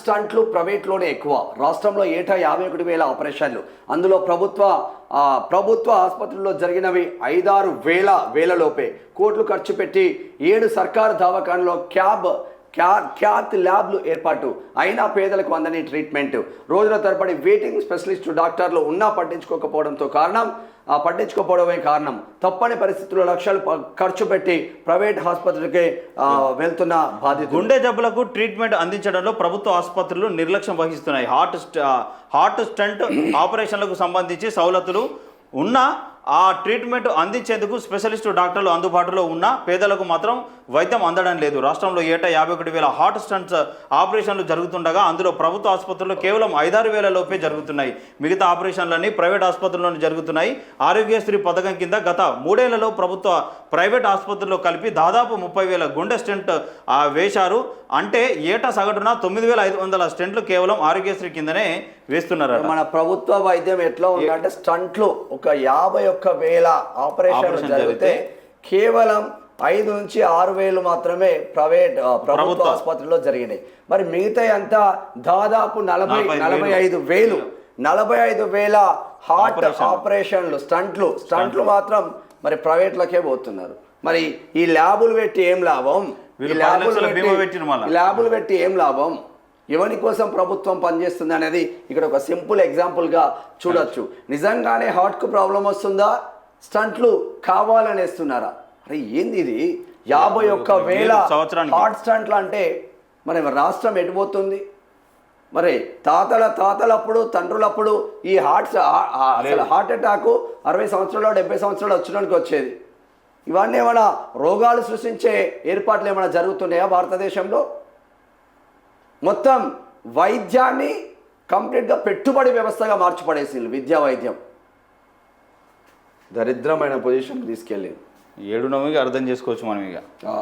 స్టంట్లు ప్రైవేట్లోనే ఎక్కువ. రాష్ట్రంలో ఏటా యాభై ఒకటి వేల ఆపరేషన్లు. అందులో ప్రభుత్వ ప్రభుత్వ ఆసుపత్రుల్లో జరిగినవి ఐదారు వేల వేలలోపే కోట్లు ఖర్చు పెట్టి ఏడు సర్కారు దవాఖానలో క్యాబ్ క్యా క్యాత్ ల్యాబ్లు ఏర్పాటు. అయినా పేదలకు అందని ట్రీట్మెంట్. రోజుల తరబడి వెయిటింగ్ స్పెషలిస్ట్ డాక్టర్లు ఉన్నా పట్టించుకోకపోవడంతో కారణం ఆ పట్టించుకోకపోవడమే కారణం. తప్పని పరిస్థితుల్లో లక్షలు ఖర్చు పెట్టి ప్రైవేట్ ఆసుపత్రికి వెళ్తున్న బాధ్యత గుండె జబ్బులకు ట్రీట్మెంట్ అందించడంలో ప్రభుత్వ ఆసుపత్రులు నిర్లక్ష్యం వహిస్తున్నాయి. హార్ట్ స్ట- హార్ట్ స్టంట్ ఆపరేషన్లకు సంబంధించి సవలతులు ఉన్న ఆ ట్రీట్మెంట్ అందించేందుకు స్పెషలిస్టు డాక్టర్లు అందుబాటులో ఉన్న పేదలకు మాత్రం వైద్యం అందడం లేదు. రాష్ట్రంలో ఏటా యాభై ఒకటి వేల హార్ట్ స్టంట్స్ ఆపరేషన్లు జరుగుతుండగా అందులో ప్రభుత్వ ఆసుపత్రుల్లో కేవలం ఐదారు వేల లోపే జరుగుతున్నాయి. మిగతా ఆపరేషన్లన్నీ ప్రైవేట్ ఆసుపత్రుల్లోనే జరుగుతున్నాయి. ఆరోగ్యశ్రీ పథకం కింద గత మూడేళ్ళలో ప్రభుత్వ ప్రైవేట్ ఆసుపత్రుల్లో కలిపి దాదాపు ముప్పై వేల గుండె స్టెంట్ వేశారు. అంటే ఏటా సగటున తొమ్మిది వేల ఐదు వందల స్టెంట్లు కేవలం ఆరోగ్యశ్రీ కిందనే వేస్తున్నారు మన ప్రభుత్వ వైద్యం ఎట్లా ఉందంటే స్టంట్లు ఒక యాభై ఒక్క వేల ఆపరేషన్ జరిగితే కేవలం ఐదు నుంచి ఆరు వేలు మాత్రమే ప్రైవేట్ ప్రభుత్వ. ఆసుపత్రిలో జరిగినాయి మరి మిగతా అంతా దాదాపు నలభై నలభై. ఐదు వేలు నలభై ఐదు వేల హార్ట్ ఆపరేషన్. ఆపరేషన్లు స్టంట్లు స్టంట్లు మాత్రం మరి ప్రైవేట్లకే పోతున్నారు మరి ఈ ల్యాబులు పెట్టి ఏం లాభం ల్యాబులు పెట్టి ఏం లాభం ఎవరి కోసం ప్రభుత్వం పనిచేస్తుంది అనేది ఇక్కడ ఒక సింపుల్ ఎగ్జాంపుల్గా చూడొచ్చు. నిజంగానే హార్ట్కు ప్రాబ్లం వస్తుందా? స్టంట్లు కావాలని వేస్తున్నారా అరే ఏంది ఇది? యాభై ఒక్క వేల. హార్ట్ స్టంట్లు అంటే మరి రాష్ట్రం ఎటుపోతుంది మరి తాతల తాతలప్పుడు తండ్రులప్పుడు ఈ హార్ట్ అసలు హార్ట్ అటాక్ అరవై సంవత్సరాలు డెబ్బై సంవత్సరాలు వచ్చినానికి వచ్చేది. ఇవన్నీ ఏమైనా రోగాలు సృష్టించే ఏర్పాట్లు ఏమైనా జరుగుతున్నాయా భారతదేశంలో? మొత్తం వైద్యాన్ని కంప్లీట్గా పెట్టుబడి వ్యవస్థగా మార్చిపడేసింది విద్యా వైద్యం. దరిద్రమైన పొజిషన్కి తీసుకెళ్ళింది. ఏడు నవ్వుకి అర్థం చేసుకోవచ్చు మనం ఇక ఆ.